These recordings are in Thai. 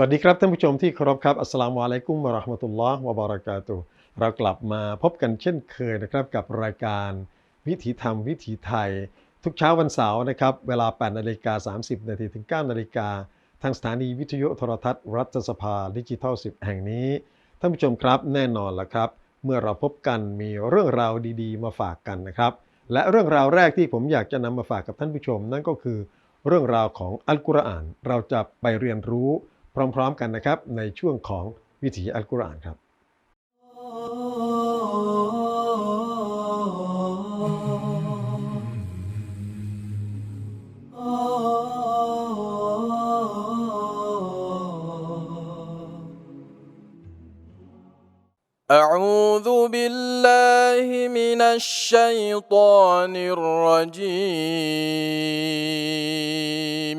สวัสดีครับท่านผู้ชมที่เคารพครับ อัสลามุอะลัยกุมวะราะห์มะตุลลอฮ์วะบารากาตุเรากลับมาพบกันเช่นเคยนะครับกับรายการวิถีธรรมวิถีไทย ทุกเช้าวันเสาร์นะครับ เวลา 8 นาฬิกา 30 นาทีถึง 9 นาฬิกา ทางสถานีวิทยุโทรทัศน์ รัฐสภาดิจิทัล 10 แห่งนี้ ท่านผู้ชมครับแน่นอนละครับ เมื่อเราพบกันมีเรื่องราวดีๆ มาฝากกันนะครับ และเรื่องราวแรกที่ผมอยากจะนำมาฝากกับท่านผู้ชม นั่นก็คือ เรื่องราวของอัลกุรอาน เราจะไปเรียนรู้ พร้อมๆกันนะครับ ในช่วงของวิถีอัลกุรอานครับอูซุบิลลาฮิมินัชชัยฏอนิรรจีม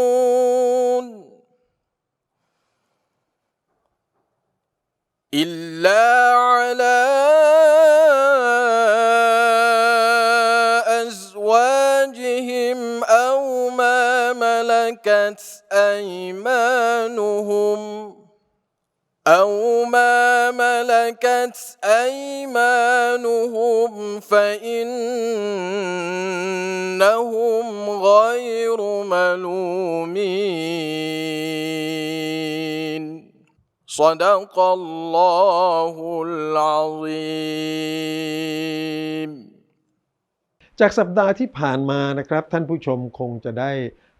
إلا على أزواجهم أو ما ملكت أيمانهم أو ما ملكت أيمانهم فإنهم غير ملومين. صدق الله العظيم จากสัปดาห์ที่ผ่านมานะครับท่านผู้ชมคงจะได้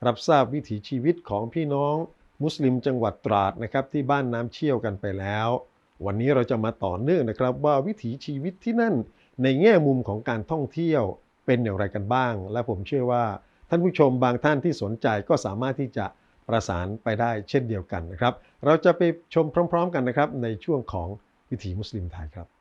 รับทราบวิถีชีวิตของพี่น้องมุสลิมจังหวัดตราดนะครับที่บ้านน้ำเชี่ยวกันไปแล้ว วันนี้เราจะมาต่อเนื่องนะครับว่าวิถีชีวิตที่นั่นในแง่มุมของการท่องเที่ยวเป็นอย่างไรกันบ้าง และผมเชื่อว่าท่านผู้ชมบางท่านที่สนใจก็สามารถที่จะประสานไปได้เช่นเดียวกันนะครับ เราจะไปชมพร้อม ๆ กันนะครับในช่วงของวิถีมุสลิมไทยครับ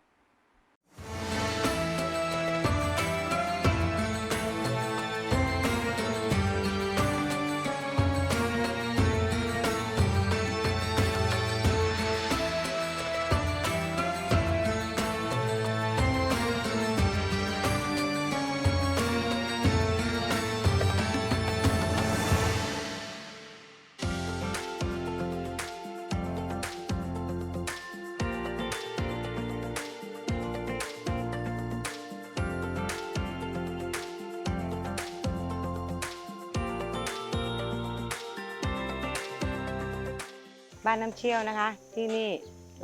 บ้านน้ำเชี่ยวนะคะ ที่นี่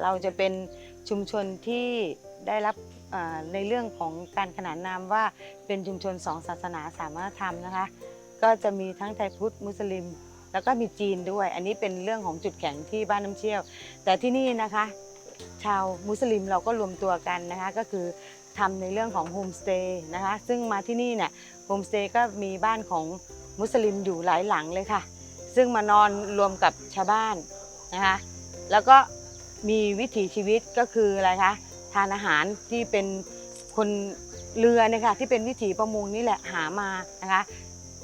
เราจะเป็นชุมชนที่ได้รับในเรื่องของการขนานนามว่าเป็นชุมชนสองศาสนาสามารถทำนะคะ ก็จะมีทั้งไทยพุทธมุสลิม แล้วก็มีจีนด้วย อันนี้เป็นเรื่องของจุดแข็งที่บ้านน้ำเชี่ยว แต่ที่นี่นะคะ ชาวมุสลิมเราก็รวมตัวกันนะคะก็คือทำในเรื่องของโฮมสเตย์นะคะซึ่งมาที่นี่เนี่ยโฮมสเตย์ก็มีบ้านของมุสลิมอยู่หลายหลังเลยค่ะ ซึ่งมานอนรวมกับชาวบ้าน นะคะแล้วก็มีวิถีชีวิตก็คืออะไรคะทานอาหารที่เป็นคนเรือเนี่ยค่ะที่เป็นวิถีประมงนี่แหละหามานะคะ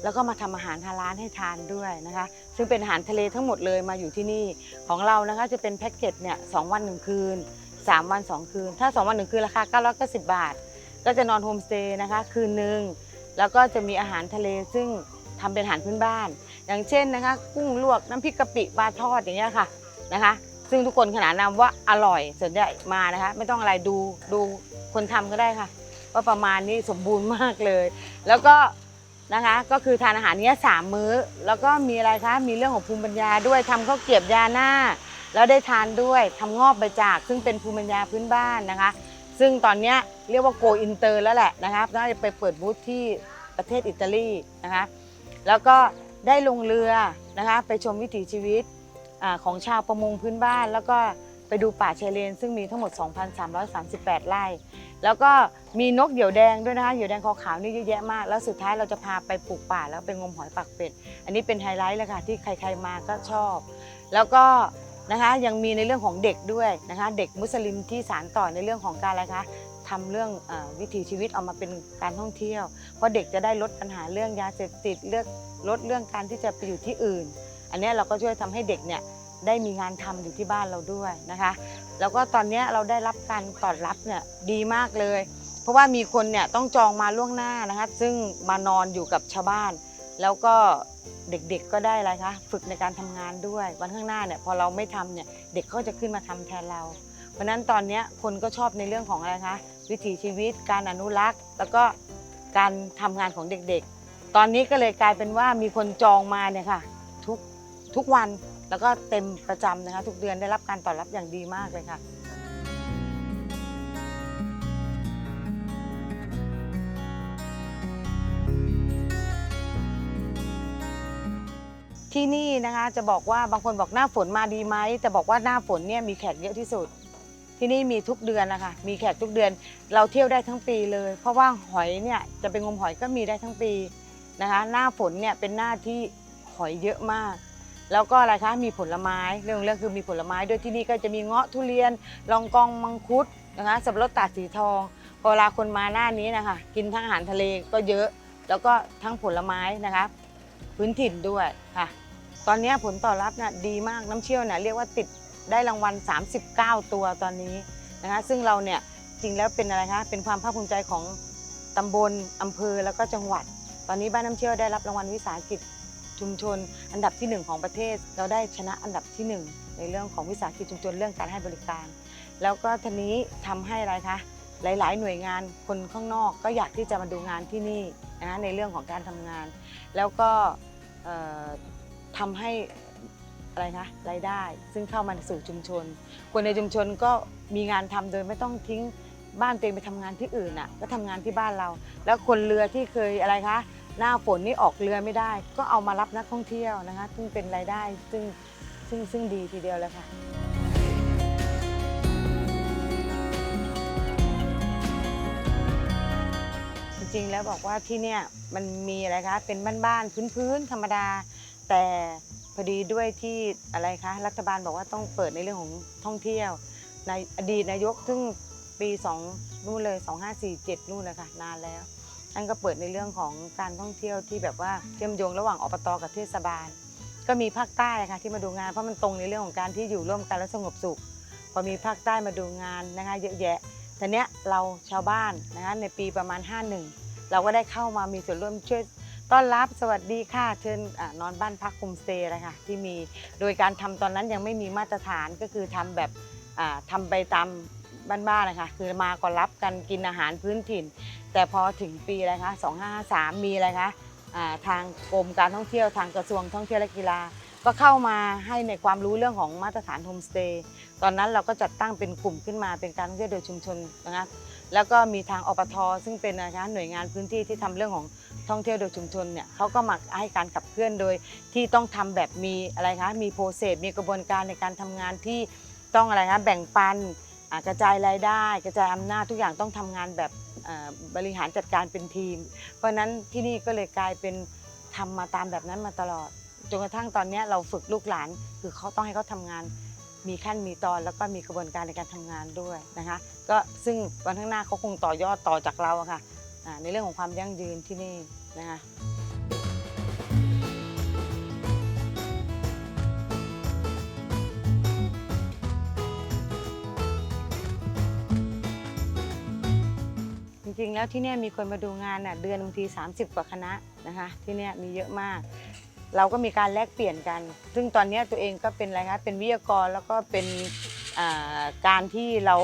แล้วก็มาทำอาหารฮาลาลให้ทานด้วยนะคะ ซึ่งเป็นอาหารทะเลทั้งหมดเลยมาอยู่ที่นี่ของเรานะคะจะเป็นแพ็กเกจเนี่ยสองวันหนึ่งคืน 3 วัน 2 คืน ถ้า 2 วันหนึ่งคืนราคา990 บาท ก็จะนอนโฮมสเตย์นะคะคืนหนึ่งแล้วก็จะมีอาหารทะเลซึ่งทำเป็นอาหารพื้นบ้าน อย่างเช่นนะคะ กุ้งลวกน้ำพริกกะปิปลาทอดอย่างเงี้ยค่ะ นะคะ ซึ่งทุกคนขนานนามว่าอร่อยส่วนใหญ่มานะคะ ไม่ต้องอะไรดูดูคนทำก็ได้ค่ะ ว่าประมาณนี้สมบูรณ์มากเลย แล้วก็นะคะก็คือทานอาหารเนี้ยสามมื้อ แล้วก็มีอะไรคะมีเรื่องของภูมิปัญญาด้วยทำข้าวเกรียบยาหน้า แล้วได้ทานด้วยทำงอบใบจาก ซึ่งเป็นภูมิปัญญาพื้นบ้านนะคะ ซึ่งตอนนี้เรียกว่าโกอินเตอร์แล้วแหละนะครับน่าจะไปเปิดบูธที่ประเทศอิตาลีนะคะแล้วก็ได้ลงเรือนะคะไปชมวิถีชีวิต อาของชาวประมงพื้นบ้าน แล้วก็ไปดูป่าชายเลน ซึ่งมีทั้งหมด 2,338 ไร่ แล้วก็มีนกเหยี่ยวแดงด้วยนะคะเหยี่ยวแดงคอขาวนี่เยอะแยะมาก แล้วสุดท้ายเราจะพาไปปลูกป่าแล้วไปงมหอยปักเป็ด อันนี้เป็นไฮไลท์เลยค่ะที่ใครๆมาก็ชอบ แล้วก็นะคะยังมีในเรื่องของเด็กด้วยนะคะเด็กมุสลิมที่สานต่อในเรื่องของการอะไรคะทำเรื่องเออวิถีชีวิตออกมาเป็นการท่องเที่ยว เพราะเด็กจะได้ลดปัญหาเรื่องยาเสพติดเลือกลดเรื่องการที่จะไปอยู่ที่อื่น อันนี้เราก็ช่วยทำให้เด็กเนี่ยได้มีงานทำอยู่ที่บ้านเราด้วยนะคะ แล้วก็ตอนนี้เราได้รับการตอบรับเนี่ยดีมากเลย เพราะว่ามีคนเนี่ยต้องจองมาล่วงหน้านะคะ ซึ่งมานอนอยู่กับชาวบ้าน แล้วก็เด็กๆก็ได้อะไรคะฝึกในการทำงานด้วยวันข้างหน้าเนี่ยพอเราไม่ทำเนี่ยเด็กก็จะขึ้นมาทำแทนเรา เพราะนั้นตอนนี้คนก็ชอบในเรื่องของอะไรคะวิถีชีวิต การอนุรักษ์ แล้วก็การทำงานของเด็กๆ ตอนนี้ก็เลยกลายเป็นว่ามีคนจองมาเนี่ยค่ะ ทุกวันแล้วก็เต็มประจำนะคะ ทุกเดือนได้รับการตอบรับอย่างดีมากเลยค่ะที่นี่นะคะจะบอกว่าบางคนบอกหน้าฝนมาดีไหมแต่บอกว่าหน้าฝนเนี่ยมีแขกเยอะที่สุด ที่นี่มีทุกเดือนนะคะมีแขกทุกเดือนเราเที่ยวได้ทั้งปีเลย เพราะว่าหอยเนี่ยจะเป็นงมหอยก็มีได้ทั้งปีนะคะ หน้าฝนเนี่ยเป็นหน้าที่หอยเยอะมาก แล้วก็อะไรคะมีผลไม้เรื่องเรื่องคือมีผลไม้ด้วยที่นี่ก็จะมีเงาะทุเรียนลองกองมังคุดนะคะสับปะรดตาดสีทองพอเวลาคนมาหน้านี้นะคะกินทั้งอาหารทะเลก็เยอะ แล้วก็ทั้งผลไม้นะคะพื้นถิ่นด้วยค่ะ ตอนนี้ผลตอบรับน่ะดีมากน้ำเชี่ยวเนี่ยเรียกว่าติดได้รางวัล 39 ตัวตอนนี้นะคะซึ่งเราเนี่ยจริงแล้วเป็นอะไรคะเป็นความภาคภูมิใจของตำบลอำเภอแล้วก็จังหวัด ตอนนี้บ้านน้ำเชี่ยวได้รับรางวัลวิสาหกิจ ชุมชน อันดับที่หนึ่งของประเทศ เราได้ชนะอันดับที่หนึ่งในเรื่องของวิสาหกิจชุมชนเรื่องการให้บริการ แล้วก็ทีนี้ทำให้อะไรคะหลาย ๆ หน่วยงานคนข้างนอกก็อยากที่จะมาดูงานที่นี่นะในเรื่องของการทำงาน แล้วก็เอ่อทำให้อะไรคะรายได้ ซึ่งเข้ามาสู่ชุมชน คนในชุมชนก็มีงานทำโดยไม่ต้องทิ้งบ้านตัวเองไปทำงานที่อื่นอะก็ทำงานที่บ้านเรา แล้วคนเรือที่เคยอะไรคะ หน้าฝนนี่ออกเรือไม่ได้ ก็เอามารับนักท่องเที่ยวนะคะ ซึ่งเป็นรายได้ซึ่งซึ่งซึ่งดีทีเดียวเลยค่ะจริงๆแล้วบอกว่าที่เนี่ยมันมีอะไรคะเป็นบ้านๆพื้นๆธรรมดา แต่พอดีด้วยที่อะไรคะรัฐบาลบอกว่าต้องเปิดในเรื่องของท่องเที่ยวในอดีตนายกซึ่งปี2นู่นเลย 2547นู่นเลยค่ะนานแล้ว ท่านก็เปิดในเรื่องของการท่องเที่ยวที่แบบว่าเชื่อมโยงระหว่างอบตกับเทศบาล ก็มีภาคใต้ค่ะที่มาดูงานเพราะมันตรงในเรื่องของการที่อยู่ร่วมกันและสงบสุข พอมีภาคใต้มาดูงานนะคะเยอะแยะทีเนี้ยเราชาวบ้านนะคะในปีประมาณ 51 เราก็ได้เข้ามามีส่วนร่วมช่วยต้อนรับสวัสดีค่ะเชิญนอนบ้านพักโฮมสเตย์อะไรค่ะที่มีโดยการทำตอนนั้นยังไม่มีมาตรฐานก็คือทำแบบอ่าทำไปตาม บ้านๆนะคะคือมาก็รับกันกินอาหารพื้นถิ่น แต่พอถึงปีอะไรคะ2553 มีอะไรคะทางกรมการท่องเที่ยวทางกระทรวงท่องเที่ยวและกีฬา ก็เข้ามาให้ในความรู้เรื่องของมาตรฐานโฮมสเตย์ตอนนั้นเราก็จัดตั้งเป็นกลุ่มขึ้นมาเป็นการท่องเที่ยวโดยชุมชนนะคะแล้วก็มีทางอปทซึ่งเป็นนะคะหน่วยงานพื้นที่ที่ทำเรื่องของท่องเที่ยวโดยชุมชนเนี่ยเขาก็มาให้การขับเคลื่อนโดยที่ต้องทำแบบมีอะไรคะมีโปรเซสมีกระบวนการในการทำงานที่ต้องอะไรคะแบ่งปัน กระจายรายได้กระจายอำนาจทุกอย่างต้องทำงานแบบบริหารจัดการเป็นทีม เพราะนั้นที่นี่ก็เลยกลายเป็นทำมาตามแบบนั้นมาตลอดจนกระทั่งตอนนี้เราฝึกลูกหลาน คือเขาต้องให้เขาทำงาน มีขั้นมีตอนแล้วก็มีกระบวนการในการทำงานด้วยนะคะก็ซึ่งวันข้างหน้าเขาคงต่อยอดต่อจากเราอะค่ะในเรื่องของความยั่งยืนที่นี่นะคะ ริงๆ แล้วที่เนี่ยมีคนมาดูงานน่ะเดือนบางที 30 กว่าคณะนะคะที่เนี่ยมีเยอะมาก เราก็มีการแลกเปลี่ยนกัน ซึ่งตอนนี้ตัวเองก็เป็นอะไรคะเป็นวิทยากรแล้วก็เป็นการที่เรา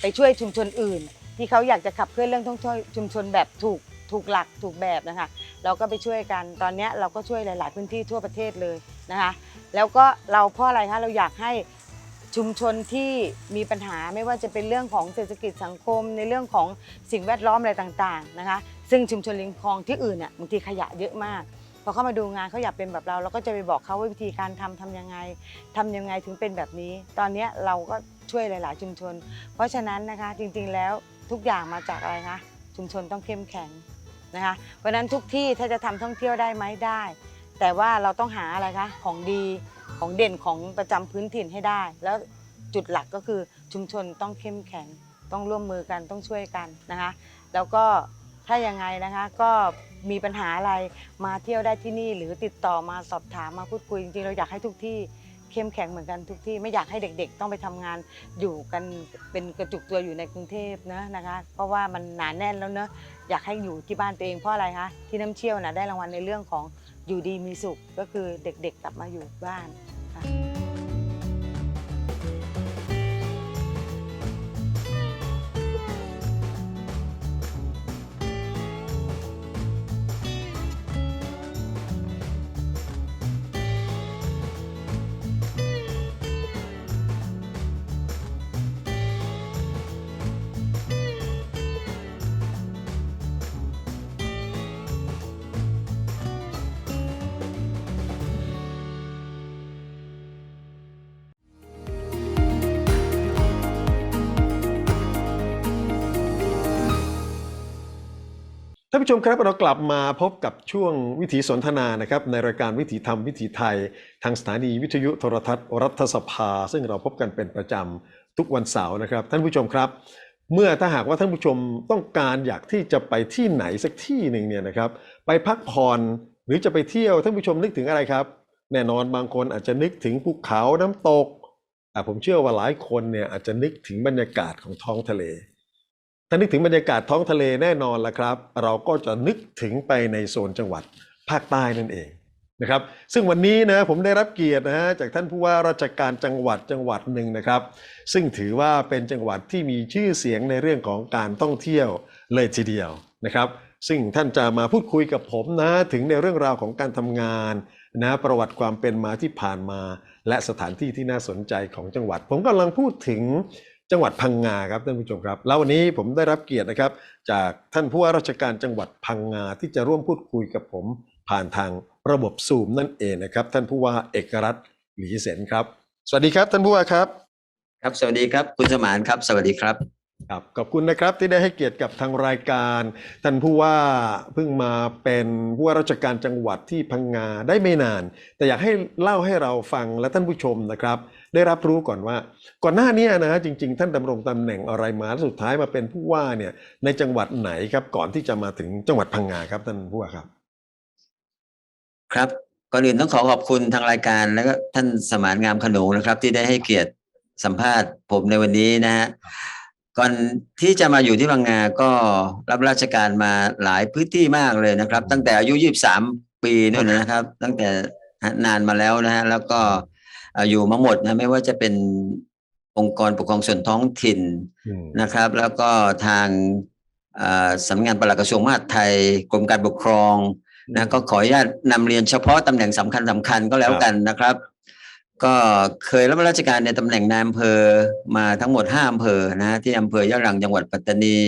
ไปช่วยชุมชนอื่น ที่เขาอยากจะขับเคลื่อนเรื่องท่องเที่ยวชุมชนแบบถูกถูกหลักถูกแบบนะคะเราก็ไปช่วยกันตอนนี้เราก็ช่วยหลาย ๆ พื้นที่ทั่วประเทศเลยนะคะแล้วก็เราเพราะอะไรคะเราอยากให้ ชุมชนที่มีปัญหาไม่ว่าจะเป็นเรื่องของเศรษฐกิจสังคม ในเรื่องของสิ่งแวดล้อมอะไรต่างๆนะคะซึ่งชุมชนริมคลองที่อื่นน่ะบางทีขยะเยอะมากพอเข้ามาดูงานเขาอยากเป็นแบบเราเราก็จะไปบอกเขาว่าวิธีการทำทำยังไงทำยังไงถึงเป็นแบบนี้ ตอนนี้เราก็ช่วยหลาย ๆ ชุมชน เพราะฉะนั้นนะคะจริงๆแล้วทุกอย่างมาจากอะไรคะชุมชนต้องเข้มแข็งนะคะเพราะฉะนั้นทุกที่ถ้าจะทำท่องเที่ยวได้ไหมได้ แต่ว่าเราต้องหาอะไรคะของดี ของเด่นของประจำพื้นถิ่นให้ได้ แล้วจุดหลักก็คือชุมชนต้องเข้มแข็ง ต้องร่วมมือกันต้องช่วยกันนะคะ แล้วก็ถ้ายังไงนะคะก็มีปัญหาอะไรมาเที่ยวได้ที่นี่ หรือติดต่อมาสอบถามมาพูดคุยจริงๆเราอยากให้ทุกที่เข้มแข็งเหมือนกันทุกที่ไม่อยากให้เด็กๆ ต้องไปทำงานอยู่กันเป็นกระจุกตัวอยู่ในกรุงเทพนะนะคะ เพราะว่ามันหนาแน่นแล้วเนอะอยากให้อยู่ที่บ้านตัวเองเพราะอะไรคะที่น้ำเชี่ยวนะได้รางวัลในเรื่องของ อยู่ดีมีสุขก็คือเด็กๆกลับมาอยู่บ้านค่ะ ผู้ชมครับเรากลับมาพบกับช่วงวิถีสนทนานะครับในรายการวิถีธรรมวิถีไทย ทางสถานีวิทยุโทรทัศน์รัฐสภา ซึ่งเราพบกันเป็นประจำทุกวันเสาร์นะครับ ท่านผู้ชมครับ เมื่อถ้าหากว่าท่านผู้ชมต้องการอยากที่จะไปที่ไหนสักที่หนึ่งเนี่ยนะครับ ไปพักผ่อนหรือจะไปเที่ยวท่านผู้ชมนึกถึงอะไรครับ แน่นอนบางคนอาจจะนึกถึงภูเขาน้ำตกอ่ผมเชื่อว่าหลายคนเนี่ยอาจจะนึกถึงบรรยากาศของท้องทะเล ถ้านึกถึงบรรยากาศท้องทะเลแน่นอนละครับ เราก็จะนึกถึงไปในโซนจังหวัดภาคใต้นั่นเองนะครับ ซึ่งวันนี้นะผมได้รับเกียรตินะฮะจากท่านผู้ว่าราชการจังหวัดจังหวัดหนึ่งนะครับ ซึ่งถือว่าเป็นจังหวัดที่มีชื่อเสียงในเรื่องของการท่องเที่ยวเลยทีเดียวนะครับ ซึ่งท่านจะมาพูดคุยกับผมนะถึงในเรื่องราวของการทำงานนะประวัติความเป็นมาที่ผ่านมา และสถานที่ที่น่าสนใจของจังหวัด ผมกำลังพูดถึง จังหวัดพังงาครับท่านผู้ชมครับ แล้ววันนี้ผมได้รับเกียรตินะครับ จากท่านผู้ว่าราชการจังหวัดพังงาที่จะร่วมพูดคุยกับผมผ่านทางระบบซูมนั่นเองนะครับ ท่านผู้ว่าเอกรัตน์หลีเสนครับ สวัสดีครับท่านผู้ว่าครับ ครับ สวัสดีครับ คุณสมานครับ สวัสดีครับ ครับขอบคุณนะครับที่ได้ให้เกียรติกับทางรายการท่านผู้ว่าเพิ่งมาเป็นผู้ว่าราชการจังหวัดที่พังงาได้ไม่นาน แต่อยากให้เล่าให้เราฟังและท่านผู้ชมนะครับ ได้รับรู้ก่อนว่า ก่อนหน้านี้นะฮะจริง ๆ ท่านดำรงตำแหน่งอะไรมาสุดท้ายมาเป็นผู้ว่าเนี่ยในจังหวัดไหนครับก่อนที่จะมาถึงจังหวัดพังงาครับท่านผู้ว่าครับ ครับก่อนอื่นต้องขอขอบคุณทางรายการและก็ท่านสมานงามขนงนะครับ ที่ได้ให้เกียรติสัมภาษณ์ผมในวันนี้นะฮะ ก่อนที่จะมาอยู่ที่บางนาก็รับราชการมาหลายพื้นที่มากเลยนะครับ ตั้งแต่อายุ23ปีนู่นนะครับ ตั้งแต่นานมาแล้วนะฮะแล้วก็อยู่มาหมดนะไม่ว่าจะเป็นองค์กรปกครองส่วนท้องถิ่นนะครับ แล้วก็ทางสำนักงานปลัดกระทรวงมหาดไทยกรมการปกครองนะก็ขออนุญาตนำเรียนเฉพาะตำแหน่งสำคัญสำคัญก็แล้วกันนะครับ ก็เคยรับราชการในตำแหน่งนายอำเภอมาทั้งหมดห้าอำเภอนะที่อำเภอยะรังจังหวัดปัตตานี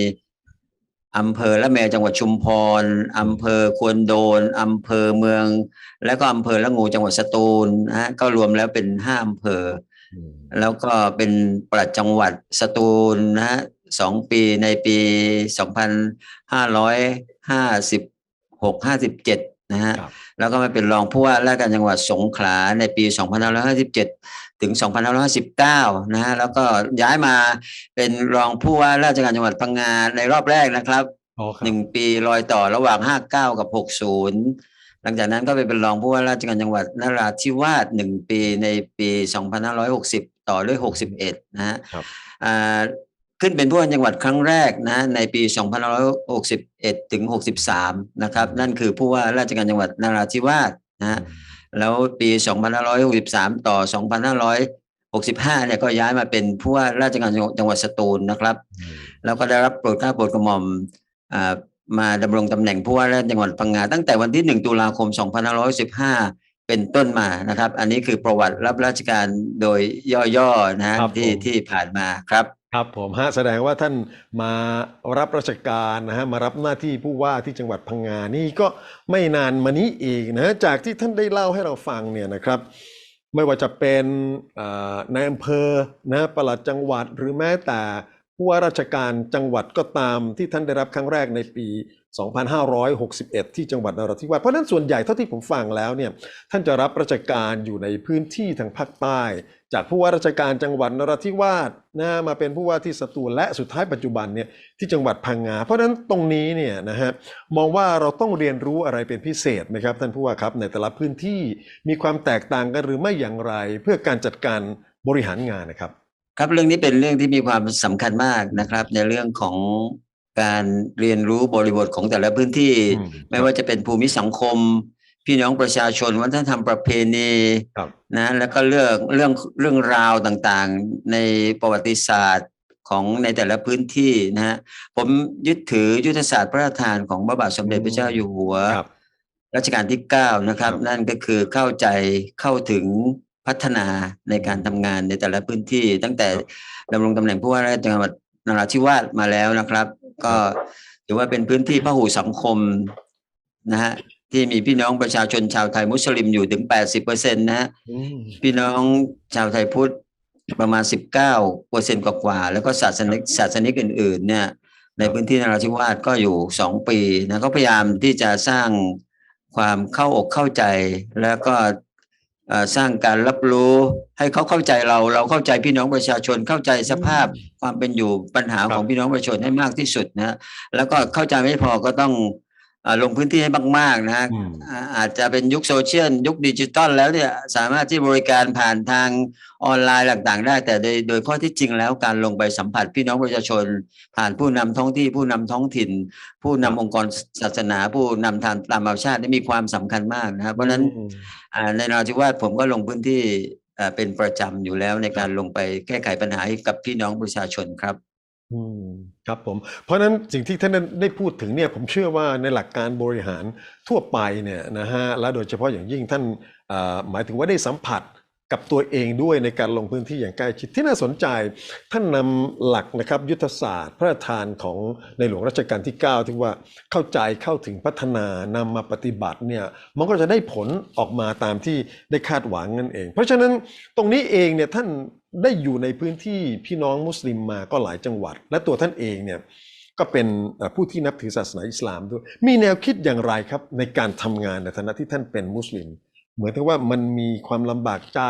อำเภอละแมจังหวัดชุมพรอำเภอควนโดนอำเภอเมือง และก็อำเภอละงูจังหวัดสตูลนะฮะก็รวมแล้วเป็นห้าอำเภออืมแล้วก็เป็นปลัดจังหวัดสตูลนะฮะสองปีในปีสองพันห้าร้อยห้าสิบหกห้าสิบเจ็ดนะฮะครับ แล้วก็มาเป็นรองผู้ว่าราชการจังหวัดสงขลาในปีสองพันห้าร้อยห้าสิบเจ็ดถึงสองพันห้าร้อยสิบเก้านะฮะแล้วก็ย้ายมาเป็นรองผู้ว่าราชการจังหวัดพังงาในรอบแรกนะครับอ๋อครับหนึ่งปีรอยต่อระหว่างห้าเก้ากับหกศูนย์หลังจากนั้นก็ไปเป็นรองผู้ว่าราชการจังหวัดนราธิวาสหนึ่งปีในปีสองพันห้าร้อยหกสิบต่อด้วยหกสิบเอ็ดนะฮะครับอ่า ขึ้นเป็นผู้ว่าจังหวัดครั้งแรกนะในปี 2561 ถึง 63 นะครับ นั่นคือผู้ว่าราชการจังหวัดนราธิวาสนะฮะแล้วปี 2563 ต่อ 2565 เนี่ยก็ย้ายมาเป็นผู้ว่าราชการจังหวัดสตูลนะครับอืมแล้วก็ได้รับโปรดเกล้าโปรดกระหม่อมอ่ามาดำรงตำแหน่งผู้ว่าราชการจังหวัดพังงาตั้งแต่วันที่ 1 ตุลาคม 2515เป็นต้นมานะครับ อันนี้คือประวัติรับราชการโดยย่อๆนะฮะครับที่ผมที่ผ่านมาครับ ครับผมฮะแสดงว่าท่านมารับราชการนะฮะมารับหน้าที่ผู้ว่าที่จังหวัดพังงานี่ก็ไม่นานมานี้เอีกนะจากที่ท่านได้เล่าให้เราฟังเนี่ยนะครับ ไม่ว่าจะเป็นนายอำเภอนะปลัดจังหวัดหรือแม้แต่ผู้ว่าราชการจังหวัดก็ตามที่ท่านได้รับครั้งแรกในปี 2561 ที่จังหวัดนราธิวาสเพราะนั้นส่วนใหญ่เท่าที่ผมฟังแล้วเนี่ยท่านจะรับราชการอยู่ในพื้นที่ทางภาคใต้ จากผู้ว่าราชการจังหวัดนราธิวาสนะมาเป็นผู้ว่าที่สตูลและสุดท้ายปัจจุบันเนี่ยที่จังหวัดพังงา เพราะฉะนั้นตรงนี้เนี่ยนะฮะมองว่าเราต้องเรียนรู้อะไรเป็นพิเศษไหมครับท่านผู้ว่าครับในแต่ละพื้นที่มีความแตกต่างกันหรือไม่อย่างไร เพื่อการจัดการบริหารงานนะครับ ครับเรื่องนี้เป็นเรื่องที่มีความสำคัญมากนะครับ ในเรื่องของการเรียนรู้บริบทของแต่ละพื้นที่อืมไม่ว่าจะเป็นภูมิสังคม พี่น้องประชาชนวัฒนธรรมประเพณีครับนะแล้วก็เรื่องเรื่องเรื่องราวต่างๆ ในประวัติศาสตร์ของในแต่ละพื้นที่นะฮะผมยึดถือยุทธศาสตร์พระราชทานของพระบาทสมเด็จพระเจ้าอยู่หัวครับรัชกาลที่9นะครับครับ นั่นก็คือเข้าใจเข้าถึงพัฒนาในการทำงานในแต่ละพื้นที่ ตั้งแต่ดำรงตำแหน่งผู้ว่าราชการจังหวัดนราธิวาสมาแล้วนะครับ ก็ถือว่าเป็นพื้นที่พหุสังคมนะฮะ ที่มีพี่น้องประชาชนชาวไทยมุสลิมอยู่ถึง80%นะฮะอืมพี่น้องชาวไทยพุทธประมาณ19เปอร์เซ็นต์กว่าๆแล้วก็ศาสนิกศาสนิกอื่น ๆ เนี่ย ในพื้นที่นราธิวาสก็อยู่สองปีนะก็พยายามที่จะสร้างความเข้าอกเข้าใจ แล้วก็เอ่อสร้างการรับรู้ให้เขาเข้าใจเรา เราเข้าใจพี่น้องประชาชนเข้าใจสภาพความเป็นอยู่ปัญหาของพี่น้องประชาชนให้มากที่สุดนะแล้วก็เข้าใจไม่พอก็ต้องเอ่อ ลงพื้นที่ให้มากๆนะอืมอ่าอาจจะเป็นยุคโซเชียลยุคดิจิตอลแล้วเนี่ยสามารถที่บริการผ่านทางออนไลน์ต่างๆ ได้ แต่โดยโดยข้อที่จริงแล้วการลงไปสัมผัสพี่น้องประชาชน ผ่านผู้นำท้องที่ผู้นำท้องถิ่น ผู้นำองค์กรศาสนา ผู้นำทางตามธรรมชาตินี่มีความสำคัญมากนะครับเพราะฉะนั้นอืมอ่าในนราธิวาสผมก็ลงพื้นที่อ่าเป็นประจำอยู่แล้วในการลงไปแก้ไขปัญหาให้กับพี่น้องประชาชนครับ อืม ครับผม เพราะฉะนั้นสิ่งที่ท่านได้พูดถึงเนี่ยผมเชื่อว่าในหลักการบริหารทั่วไปเนี่ยนะฮะและโดยเฉพาะอย่างยิ่งท่านอ่าหมายถึงว่าได้สัมผัส กับตัวเองด้วยในการลงพื้นที่อย่างใกล้ชิดที่น่าสนใจท่านนำหลักนะครับยุทธศาสตร์ พระราชทานของในหลวงรัชกาลที่ 9 ที่ว่าเข้าใจเข้าถึงพัฒนานำมาปฏิบัติเนี่ยมันก็จะได้ผลออกมาตามที่ได้คาดหวังนั่นเอง เพราะฉะนั้นตรงนี้เองเนี่ยท่านได้อยู่ในพื้นที่พี่น้องมุสลิมมาก็หลายจังหวัด และตัวท่านเองเนี่ยก็เป็นผู้ที่นับถือศาสนาอิสลามด้วย มีแนวคิดอย่างไรครับในการทำงานในฐานะที่ท่านเป็นมุสลิม เหมือนกับว่ามันมีความลำบากใจ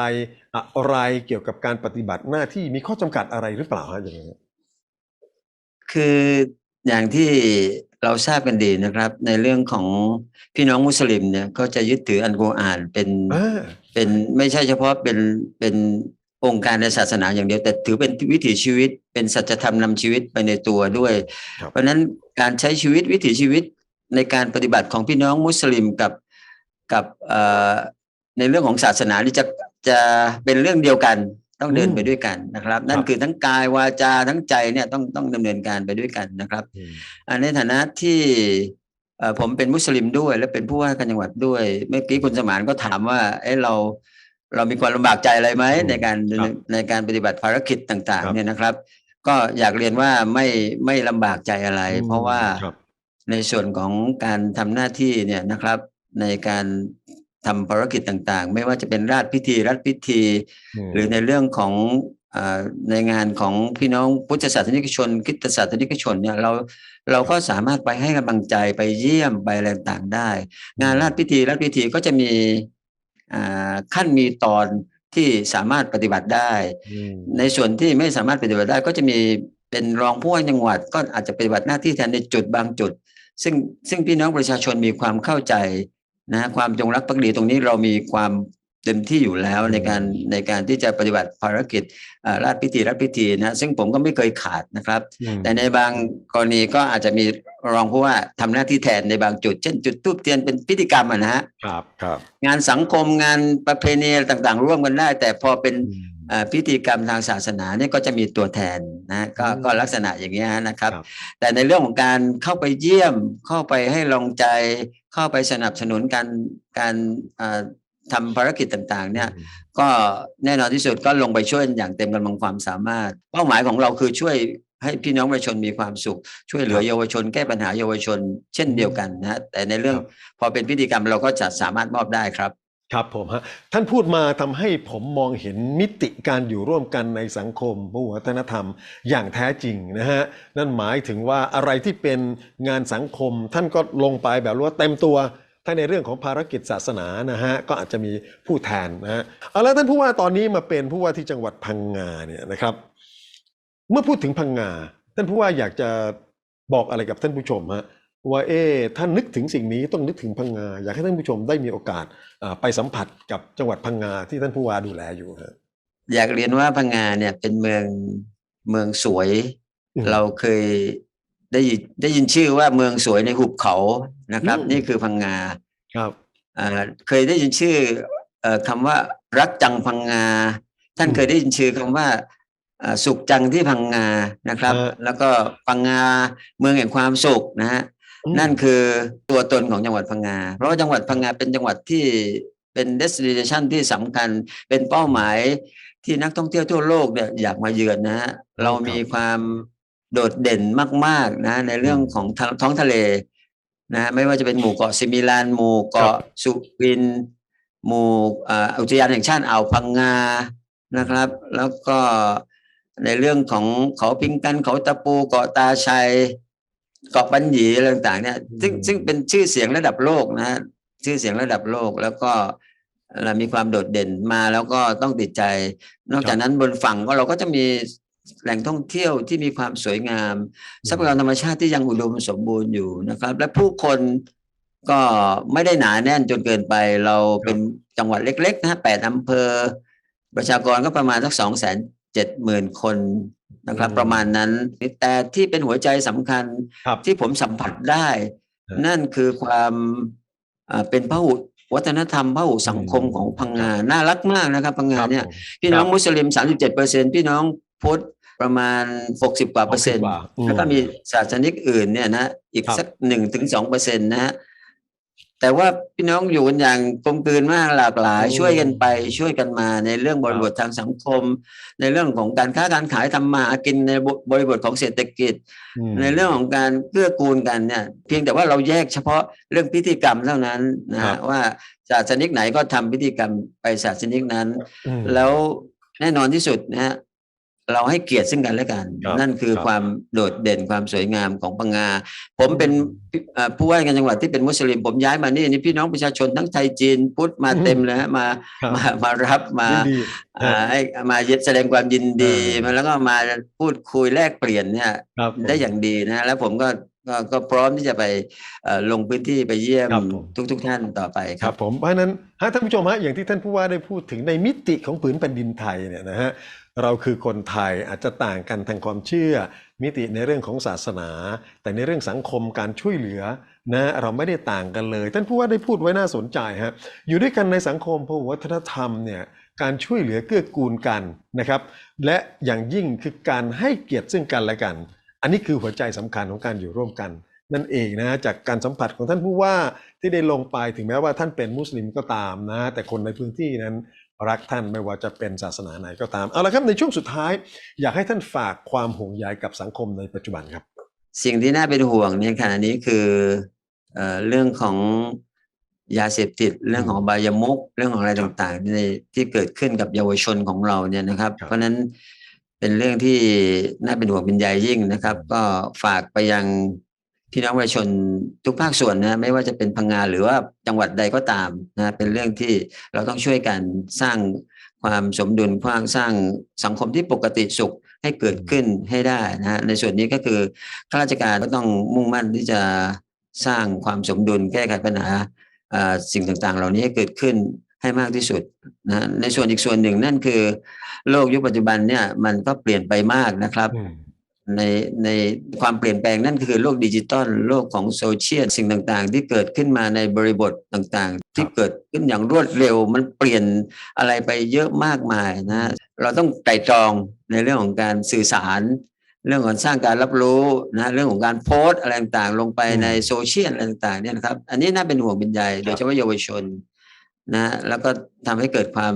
อะไรเกี่ยวกับการปฏิบัติหน้าที่มีข้อจำกัดอะไรหรือเปล่าฮะอย่างนี้ยคืออย่างที่เราทราบกันดีนะครับ ในเรื่องของพี่น้องมุสลิมเนี่ยก็จะยึดถืออันกุรอานเป็นอ่าเป็นไม่ใช่เฉพาะเป็นเป็นองค์การในศาสนาอย่างเดียว แต่ถือเป็นวิถีชีวิต เป็นสัจธรรมนำชีวิตไปในตัวด้วยครับเพราะฉะนั้นการใช้ชีวิตวิถีชีวิตในการปฏิบัติของพี่น้องมุสลิมกับกับเอ่อ ในเรื่องของศาสนานี่จะจะเป็นเรื่องเดียวกันต้องเดินอืมไปด้วยกันนะครับ นั่นครับคือทั้งกายวาจาทั้งใจเนี่ยต้องต้องดำเนินการไปด้วยกันนะครับอืมอ่าในฐานะที่เอ่อผมเป็นมุสลิมด้วย และเป็นผู้ว่าการจังหวัดด้วย เมื่อกี้คุณสมานก็ถามว่า เอะเราเรามีความลำบากใจอะไรไหมอืมในการครับในการปฏิบัติภารกิจต่างครับๆเนี่ยนะครับ ก็อยากเรียนว่าไม่ไม่ลำบากใจอะไร เพราะว่าครับในส่วนของการทำหน้าที่เนี่ยนะครับ ในการ ทำภารกิจต่างๆ ไม่ว่าจะเป็นราชพิธีรัฐพิธีมหรือในเรื่องของอ่าในงานของพี่น้องพุทธศาสนิกชนคริสตศาสนิกชนเนี่ยเราเราก็สามารถไปให้กำลังใจไปเยี่ยมไปอะไรต่างๆได้ งานราชพิธีราชพิธีก็จะมีอ่าขั้นมีตอนที่สามารถปฏิบัติได้อืมในส่วนที่ไม่สามารถปฏิบัติได้ ก็จะมีเป็นรองผู้ว่าจังหวัด ก็อาจจะปฏิบัติหน้าที่แทนในจุดบางจุด ซึ่งซึ่งพี่น้องประชาชนมีความเข้าใจ นะความจงรักภักดีตรงนี้เรามีความเต็มที่อยู่แล้วในการในการที่จะปฏิบัติภารกิจอ่าราชพิธีรัฐพิธีนะซึ่งผมก็ไม่เคยขาดนะครับอืมแต่ในบางกรณีก็อาจจะมีรองผู้ว่าทำหน้าที่แทนในบางจุด เช่นจุดทูบเทียนเป็นพิธีกรรมอะนะฮะครับครับงานสังคมงานประเพณีอะไรต่างๆ ร่วมกันได้ แต่พอเป็นอืมเอ่อพิธีกรรมทางศาสนาเนี่ยก็จะมีตัวแทนนะก็อืมก็ลักษณะอย่างเงี้ยนะครับครับ แต่ในเรื่องของการเข้าไปเยี่ยมเข้าไปให้กำลงใจ เข้าไปสนับสนุนการการเอ่อทำภารกิจต่างๆเนี่ยก็แน่นอนที่สุดก็ลงไปช่วยอย่างเต็มกำลังความสามารถ เป้าหมายของเราคือช่วยให้พี่น้องประชาชนมีความสุข ช่วยเหลือเยาวชน แก้ปัญหาเยาวชน เช่นเดียวกันนะฮะแต่ในเรื่องครับพอเป็นพิธีกรรมเราก็จะสามารถมอบได้ครับ ครับผมฮะท่านพูดมาทำให้ผมมองเห็นมิติการอยู่ร่วมกันในสังคมวัฒนธรรม อย่างแท้จริงนะฮะนั่นหมายถึงว่าอะไรที่เป็นงานสังคม ท่านก็ลงไปแบบว่าเต็มตัว ถ้าในเรื่องของภารกิจศาสนานะฮะก็อาจจะมีผู้แทนนะฮะเอาล้วท่านผู้ว่าตอนนี้มาเป็นผู้ว่าที่จังหวัดพังงาเนี่ยนะครับ เมื่อพูดถึงพังงาท่านผู้ว่าอยากจะบอกอะไรกับท่านผู้ชมฮะ ว่าเอ๊ะท่านนึกถึงสิ่งนี้ต้องนึกถึงพังงา อยากให้ท่านผู้ชมได้มีโอกาสอ่าไปสัมผัสกับจังหวัดพังงาที่ท่านผู้ว่าดูแลอยู่ฮะอยากเรียนว่าพังงาเนี่ยเป็นเมืองเมืองสวยอืมเราเคยได้ยินได้ยินชื่อว่าเมืองสวยในหุบเขานะครับอืมนี่คือพังงาครับอ่าเคยได้ยินชื่อเอ่อคำว่ารักจังพังงา ท่านอืมเคยได้ยินชื่อคำว่าอ่าสุขจังที่พังงานะครับฮะแล้วก็พังงาเมืองแห่งความสุขนะฮะอืม นั่นคือตัวตนของจังหวัดพังงา เพราะว่าจังหวัดพังงาเป็นจังหวัดที่เป็น destination ที่สำคัญ เป็นเป้าหมายที่นักท่องเที่ยวทั่วโลกเนี่ยอยากมาเยือนนะฮะเรามีความโดดเด่นมาก ๆ นะ ในเรื่องของท้องท้องทะเลนะไม่ว่าจะเป็นหมู่เกาะซิมิลานหมู่เกาะสุริน หมู่อุทยานแห่งชาติอ่าวพังงานะครับ แล้วก็ในเรื่องของเขาพิงกันเขาตะปูเกาะตาชัย เกาะปัญญีอะไรต่างๆเนี่ยซึ่งอืมซึ่งเป็นชื่อเสียงระดับโลกนะฮะชื่อเสียงระดับโลกแล้วก็เรามีความโดดเด่นมาแล้วก็ต้องติดใจ นอกจากนั้นบนฝั่งก็เราก็จะมีแหล่งท่องเที่ยวที่มีความสวยงามทรัพยากรธรรมชาติที่ยังอุดมสมบูรณ์อยู่นะครับ และผู้คนก็ไม่ได้หนาแน่นจนเกินไป เราเป็นจังหวัดเล็กๆนะฮะแปดอำเภอ ประชากรก็ประมาณสักสองแสนเจ็ดหมื่นคน นะครับอืมประมาณนั้นแต่ที่เป็นหัวใจสำคัญครับที่ผมสัมผัสได้ฮะนั่นคือความอ่าเป็นพหุวัฒนธรรมพหุสังคมอืมของพังงาน่ารักมากนะครับ พังงาครับเนี่ยผมพี่น้องครับมุสลิม 37เปอร์เซ็นพี่น้องพุทธประมาณ 60กว่าเปอร์เซ็นต์กว่าอืมแล้วก็มีศาสนิกอื่นเนี่ยนะอีกครับสักหนึ่งถึงสองเปอร์เซ็นต์นะฮะ แต่ว่าพี่น้องอยู่กันอย่างกลมกลืนมากหลากหลายอืมช่วยกันไปช่วยกันมาในเรื่องบริบททางสังคม ในเรื่องของการค้าการขายทำมาหากินในบริบทของเศรษฐกิจอืมในเรื่องของการเกื้อกูลกันเนี่ย เพียงแต่ว่าเราแยกเฉพาะเรื่องพิธีกรรมเท่านั้นนะครัฮะบว่าศาสนิกไหนก็ทำพิธีกรรมไปศาสนิกนั้นอืมแล้วแน่นอนที่สุดนะฮะ เราให้เกียรติซึ่งกันและกันครับนั่นคือครับความโดดเด่นความสวยงามของพังงา ผมเป็นเอ่อผู้ว่าการจังหวัดที่เป็นมุสลิม ผมย้ายมานี่นี่พี่น้องประชาชนทั้งไทยจีนพุทธมาเต็มเลยฮะมาครับมามารับมายินดีอ่าให้มาแสดงความยินดีเออมาแล้วก็มาพูดคุยแลกเปลี่ยนเนี่ยครับผมได้อย่างดีนะแล้วผมก็ก็ก็พร้อมที่จะไปเอ่อลงพื้นที่ไปเยี่ยมครับผมทุกทุกๆท่านต่อไปคครัรับบผมเพราะฉะนั้นฮะท่านผู้ชมฮะอย่างที่ท่านผู้ว่าได้พูดถึงในมิติของผืนแผ่นดินไทยเนี่ยนะฮะ เราคือคนไทยอาจจะต่างกันทางความเชื่อ มิติในเรื่องของศาสนา แต่ในเรื่องสังคมการช่วยเหลือนะเราไม่ได้ต่างกันเลย ท่านผู้ว่าได้พูดไว้น่าสนใจฮะอยู่ด้วยกันในสังคมพหุวัฒนธรรมเนี่ยการช่วยเหลือเกื้อกูลกันนะครับ และอย่างยิ่งคือการให้เกียรติซึ่งกันและกัน อันนี้คือหัวใจสำคัญของการอยู่ร่วมกัน นั่นเองนะจากการสัมผัสของท่านผู้ว่าที่ได้ลงไปถึงแม้ว่าท่านเป็นมุสลิมก็ตามนะ แต่คนในพื้นที่นั้น รักท่านไม่ว่าจะเป็นศาสนาไหนก็ตาม เอาละครับในช่วงสุดท้าย อยากให้ท่านฝากความห่วงใยกับสังคมในปัจจุบันครับ สิ่งที่น่าเป็นห่วงในขณะนี้คือเอ่อเรื่องของยาเสพติดเรื่องของอบายมุกเรื่องของอะไรต่างๆในที่เกิดขึ้นกับเยาวชนของเราเนี่ยนะครับครับ เพราะฉะนั้นเป็นเรื่องที่น่าเป็นห่วงเป็นใยยิ่งนะครับ ก็ฝากไปยัง พี่น้องประชาชนทุกภาคส่วนนะไม่ว่าจะเป็นพังงาหรือว่าจังหวัดใดก็ตามนะเป็นเรื่องที่เราต้องช่วยกันสร้างความสมดุลความสร้างสังคมที่ปกติสุขให้เกิดขึ้นให้ได้นะในส่วนนี้ก็คือข้าราชการก็ต้องมุ่งมั่นที่จะสร้างความสมดุลแก้ไขปัญหาสิ่งต่างๆ เหล่านี้ให้เกิดขึ้นให้มากที่สุดนะในส่วนอีกส่วนหนึ่งนั่นคือ โลกยุคปัจจุบันเนี่ยมันก็เปลี่ยนไปมากนะครับ ในในความเปลี่ยนแปลงนั่นคือโลกดิจิตอลโลกของโซเชียลสิ่งต่างๆ ที่เกิดขึ้นมาในบริบทต่างๆ ที่เกิดขึ้นอย่างรวดเร็วมันเปลี่ยนอะไรไปเยอะมากมายนะเราต้องไตรตรองในเรื่องของการสื่อสาร เรื่องของสร้างการรับรู้นะเรื่องของการโพสต์อะไรต่างๆ ลงไปอืมในโซเชียลอะไรต่างๆเนี่ยนะครับอันนี้น่าเป็นห่วงเป็นใยโดยเฉพาะเยาวชนนะแล้วก็ทำให้เกิดความ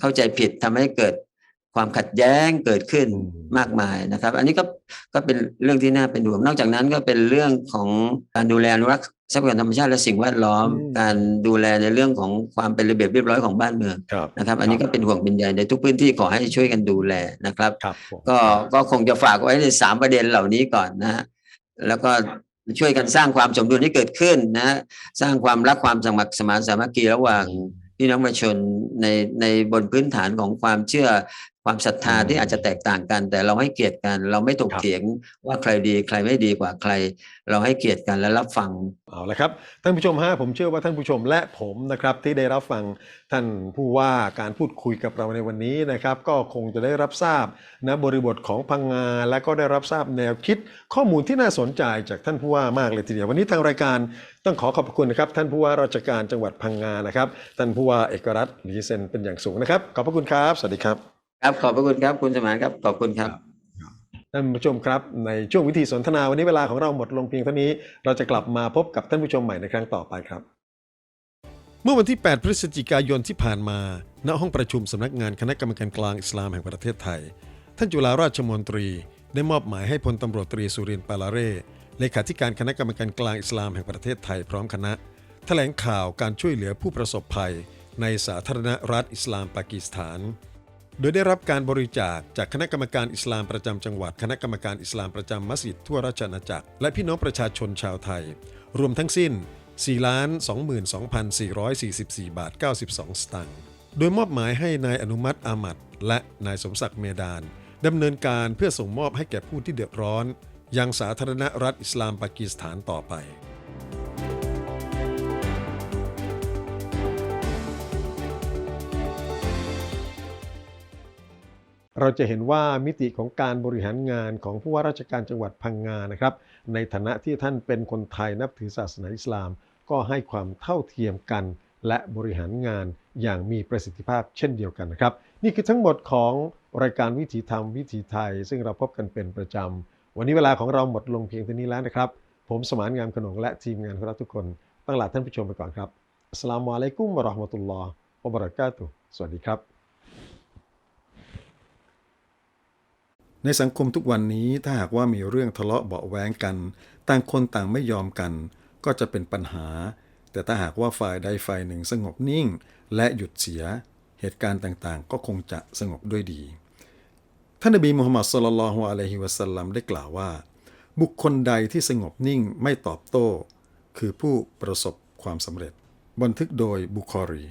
เข้าใจผิดทำให้เกิด ความขัดแย้งเกิดขึ้นอืมมากมายนะครับ อันนี้ก็ก็เป็นเรื่องที่น่าเป็นห่วงนอกจากนั้นก็เป็นเรื่องของการดูแลอนุรักษ์ทรัพยากรธรรมชาติและสิ่งแวดล้อม การดูแลในเรื่องของความเป็นระเบียบเรียบร้อยของบ้านเมืองครับนะครับ อันนี้ก็เป็นห่วงเป็นใยในทุกพื้นที่ขอให้ช่วยกันดูแลนะครับครับผมก็ก็คงจะฝากไว้ในสามประเด็นเหล่านี้ก่อนนะฮะแล้วก็ช่วยกันสร้างความสมดุลให้เกิดขึ้นนะฮะสร้างความรักความสมัครสมานสามัคคีระหว่างพี่น้องประชาชนในในบนพื้นฐานของความเชื่อ ความศรัทธาที่อาจจะแตกต่างกัน แต่เราให้เกียรติกัน เราไม่ถกเถียงว่าใครดีใครไม่ดีกว่าใคร เราให้เกียรติกันและรับฟังเอาละครับท่านผู้ชมฮะผมเชื่อว่าท่านผู้ชมและผมนะครับที่ได้รับฟังท่านผู้ว่าการพูดคุยกับเราในวันนี้นะครับก็คงจะได้รับทราบนะบริบทของพังงาและก็ได้รับทราบแนวคิดข้อมูลที่น่าสนใจจากท่านผู้ว่ามากเลยทีเดียววันนี้ทางรายการต้องขอขอบคุณนะครับท่านผู้ว่าราชการจังหวัดพังงานะครับท่านผู้ว่าเอกรัตน์หลีเซนเป็นอย่างสูงนะครับขอบพระคุณครับ สวัสดีครับ ครับขอบพระคุณครับคุณสมานครับขอบคุณครับท่านผู้ชมครับในช่วงวิธีสนทนาวันนี้เวลาของเราหมดลงเพียงเท่านี้ เราจะกลับมาพบกับท่านผู้ชมใหม่ในครั้งต่อไปครับ เมื่อวันที่ 8 พฤศจิกายนที่ผ่านมา ณห้องประชุมสำนักงานคณะกรรมการกลางอิสลามแห่งประเทศไทย ท่านจุฬาราชมนตรีได้มอบหมายให้พลตำรวจตรีสุรินทร์ปาลาเร่เลขาธิการคณะกรรมการกลางอิสลามแห่งประเทศไทยพร้อมคณะ แถลงข่าวการช่วยเหลือผู้ประสบภัย ในสาธารณรัฐอิสลามปากีสถาน โดยได้รับการบริจาคจากคณะกรรมการอิสลามประจำจังหวัด คณะกรรมการอิสลามประจำมัสยิดทั่วราชอาณาจักร และพี่น้องประชาชนชาวไทย รวมทั้งสิ้น 4,22,444 บาท 92 สตางค์ โดยมอบหมายให้นายอนุมัติอามัดและนายสมศักดิ์เมดานดำเนินการเพื่อส่งมอบให้แก่ผู้ที่เดือดร้อนยังสาธารณรัฐอิสลามปากีสถานต่อไป เราจะเห็นว่ามิติของการบริหารงานของผู้ว่าราชการจังหวัดพังงานะครับ ในฐานะที่ท่านเป็นคนไทยนับถือศาสนาอิสลาม ก็ให้ความเท่าเทียมกัน และบริหารงานอย่างมีประสิทธิภาพเช่นเดียวกันนะครับ นี่คือทั้งหมดของรายการวิถีธรรมวิถีไทย ซึ่งเราพบกันเป็นประจำ วันนี้เวลาของเราหมดลงเพียงเท่านี้แล้วนะครับ ผมสมานงามขนงและทีมงานของเราทุกคนต้องลาท่านผู้ชมไปก่อนครับอัสลามุอะลัยกุมวะราะห์มะตุลลอฮ์วะบะเราะกาตุสวัสดีครับ ในสังคมทุกวันนี้ถ้าหากว่ามีเรื่องทะเลาะเบาแวงกัน ต่างคนต่างไม่ยอมกัน ก็จะเป็นปัญหา แต่ถ้าหากว่าฝ่ายใดฝ่ายหนึ่งสงบนิ่ง และหยุดเสีย เหตุการณ์ต่างๆ ก็คงจะสงบด้วยดี ท่านนบีมุฮัมมัดสุลลัลลอฮุอะลัยฮิวะสัลลัมได้กล่าวว่า บุคคลใดที่สงบนิ่งไม่ตอบโต้ คือผู้ประสบความสำเร็จ บันทึกโดยบุคอรี